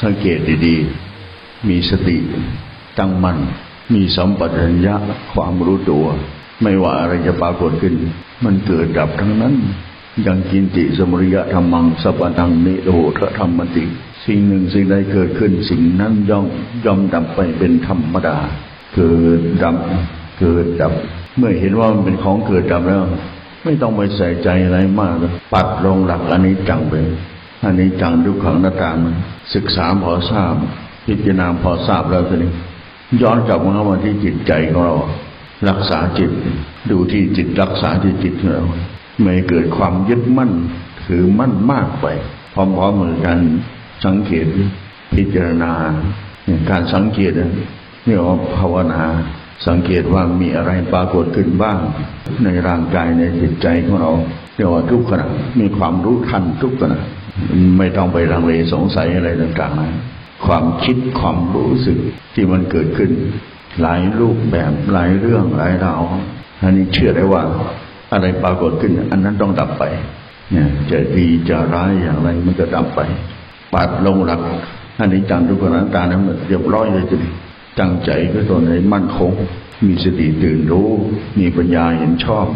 สังเกตดีๆ มีสติตั้งมั่น มีสัมปชัญญะความรู้ตัว ไม่ว่าอะไรจะปรากฏขึ้น มันเกิดดับทั้งนั้น ยังกินติสมุริยะธรรมังสัพพังนิโรธธรรมติ สิ่งหนึ่งสิ่งใดเกิดขึ้น สิ่งนั้นย่อมย่อมดับไปเป็นธรรมดา เกิดดับ เกิดดับ เมื่อเห็นว่ามันเป็นของเกิดดับแล้ว ไม่ต้องไปใส่ใจอะไรมาก ปัดลงหลักอันนี้จังไป อันนี้จังทุกขังหน้าตามันศึกษาพอทราบ พิจารณาพอทราบแล้วทีนี้ย้อนกลับมาเข้ามาที่จิตใจของเรา รักษาจิต ดูที่จิตรักษาที่จิตของเราไม่เกิดความยึดมั่นถือมั่นมากไป พร้อมๆเหมือนกันสังเกตพิจารณาการสังเกตนี่ว่าภาวนา สังเกตว่ามีอะไรปรากฏขึ้นบ้าง ในร่างกายในจิตใจของเรา รียกว่าทุกขณะมีความรู้ทันทุกขณะไม่ต้องไปลังเลสงสัยอะไรต่างๆนะความคิดความรู้สึกที่มันเกิดขึ้น หลายรูปแบบหลายเรื่องหลายราวอันนี้เชื่อได้ว่าอะไรปรากฏขึ้น อันนั้นต้องดับไป เนี่ย จะดีจะร้ายอย่างไรมันก็ดับไปปัดลงหลักอันนี้จังทุกคนตานั้นมันเรียบร้อยเลยทีนี้ตั้งใจก็ตัวไหนมั่นคง มีสติตื่นรู้ มีปัญญาเห็นชอบ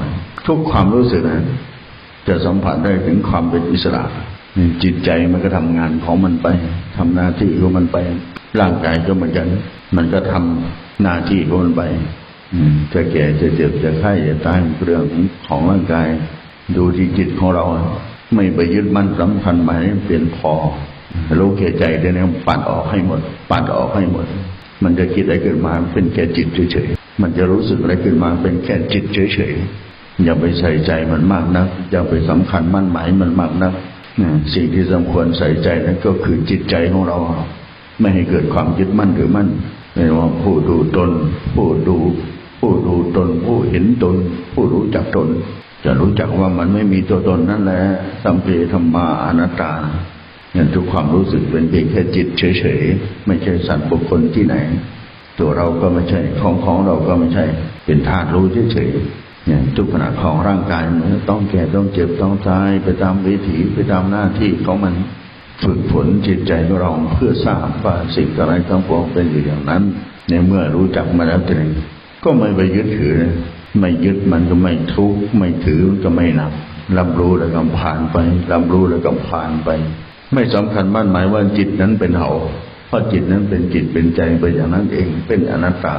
ทุกความรู้สึกนั้น จะสัมผัสได้ถึงความเป็นอิสระจิตใจมันก็ทำงานของมันไปทำหน้าที่ของมันไป ร่างกายก็เหมือนกัน มันก็ทำหน้าที่ของมันไปจะแก่จะเจ็บจะไข้จะตายเรื่องของร่างกาย ดูที่จิตของเรา ไม่ไปยึดมั่นสำคัญหมายเปลี่ยนพอรู้แก่ใจได้แล้วปัดออกให้หมด ปัดออกให้หมด มันจะคิดอะไรขึ้นมาเป็นแค่จิตเฉยๆมันจะรู้สึกอะไรขึ้นมาเป็นแค่จิตเฉยๆ อย่าไปใส่ใจมันมากนัก อย่าไปสำคัญมั่นหมายมันมากนักสิ่งที่สมควรใส่ใจนั่นก็คือจิตใจของเรา ไม่ให้เกิดความยึดมั่นหรือมั่นไม่ว่าผู้ดูตน ผู้ดู ผู้ดูตน ผู้เห็นตน ผู้รู้จักตน จะรู้จักว่ามันไม่มีตัวตนนั่นแหละสัมเพธรรมาอนัตตาเนี่ยทุกความรู้สึกเป็นเพียงแค่จิตเฉยๆไม่ใช่สัตว์บุคคลที่ไหน ตัวเราก็ไม่ใช่ของของเราก็ไม่ใช่ เป็นธาตุรู้เฉยๆ เนี่ยทุกขณะของร่างกายมันต้องแก่ต้องเจ็บต้องตายไปตามวิถีไปตามหน้าที่ของมันฝึกฝนจิตใจของเราเพื่อทราบว่าสิ่งอะไรทั้งปวงเป็นอยู่อย่างนั้น ในเมื่อรู้จักมาแล้วทีนี้ก็ไม่ไปยึดถือ ไม่ยึดมันก็ไม่ทุกข์ไม่ถือมันก็ไม่หนักรับรู้แล้วก็ผ่านไปรับรู้แล้วก็ผ่านไป ไม่สำคัญมั่นหมายว่าจิตนั้นเป็นเราเพราะจิตนั้นเป็นจิตเป็นใจไปอย่างนั้นเองเป็นอนัตตา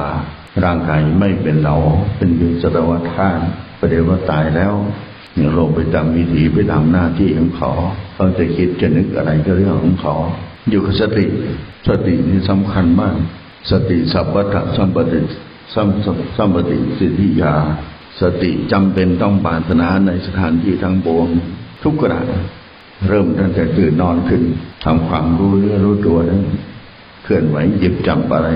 ร่างกายไม่เป็นเราเป็นเพียงสภาวะธาตุประเดี๋ยวว่าตายแล้วเนี่ยลงไปตามวิถีไปตามหน้าที่ของเขาเขาจะคิดจะนึกอะไรก็เรื่องของเขา อยู่กับสติ สตินี่สำคัญมาก สติสัพพะสัมปติสัมสัมปติสิทธิยา สติจำเป็นต้องปรารถนาในสถานที่ทั้งปวงทุกขณะเริ่มตั้งแต่ตื่นนอนขึ้นทำความรู้เนื้องรู้ตัวนั้น เคลื่อนไหวหยิบจับอะไร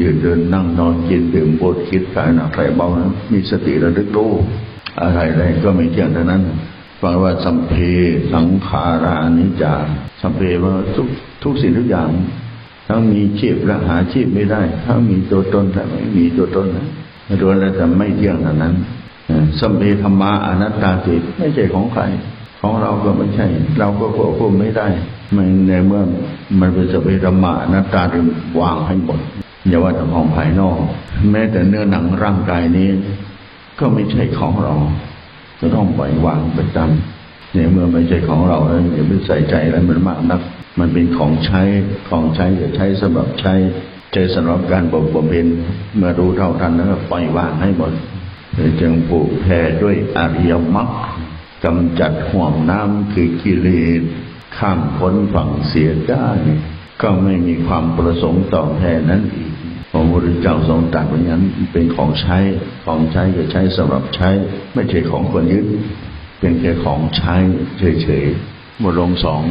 ยืนเดินนั่งนอนกินดื่มปวดคิดกายหนักใครเบานะมีสติระลึกรู้อะไรอะไรก็ไม่เที่ยงเท่านั้นฟังว่าสัมเพสังขารานิจาสัมเพว่าทุกทุกสิ่งทุกอย่าง ทั้งมีชีพและหาชีพไม่ได้ ทั้งมีตัวตนและไม่มีตัวตนนะตัวแล้วแต่ไม่เที่ยงเท่านั้นสัมเพธรรมะอนัตตาจิตไม่ใช่ของใคร ของเราก็ไม่ใช่ เราก็ควบคุมไม่ได้มันในเมื่อมันเป็นสัมเพธรรมะนัตตาถึงวางให้หมดอย่าว่าแต่ของภายนอก แม้แต่เนื้อหนังร่างกายนี้ ก็ไม่ใช่ของเราจะต้องปล่อยวางไปตามเนี่ยเมื่อไม่ใช่ของเราแล้วอย่าไปใส่ใจอะไรมันมากนัก มันเป็นของใช้ของใช้จะใช้สำหรับใช้ใช้สำหรับการบ่มบำเพ็ญเมื่อรู้เท่าทันแล้วปล่อยวางให้หมดจึงปลูกแผ่ด้วยอริยมรรค กำจัดห่วงน้ำคือกิเลสข้ามพ้นฝั่งเสียได้ก็ไม่มีความประสงค์ต่อแทนนั้นอีกพระพุทธเจ้าทรงตรัสว่านั้นเป็นของใช้ของใช้จะใช้สำหรับใช้ ไม่ใช่ของคนยึดเป็นแค่ของใช้เฉยๆหมดลงสอง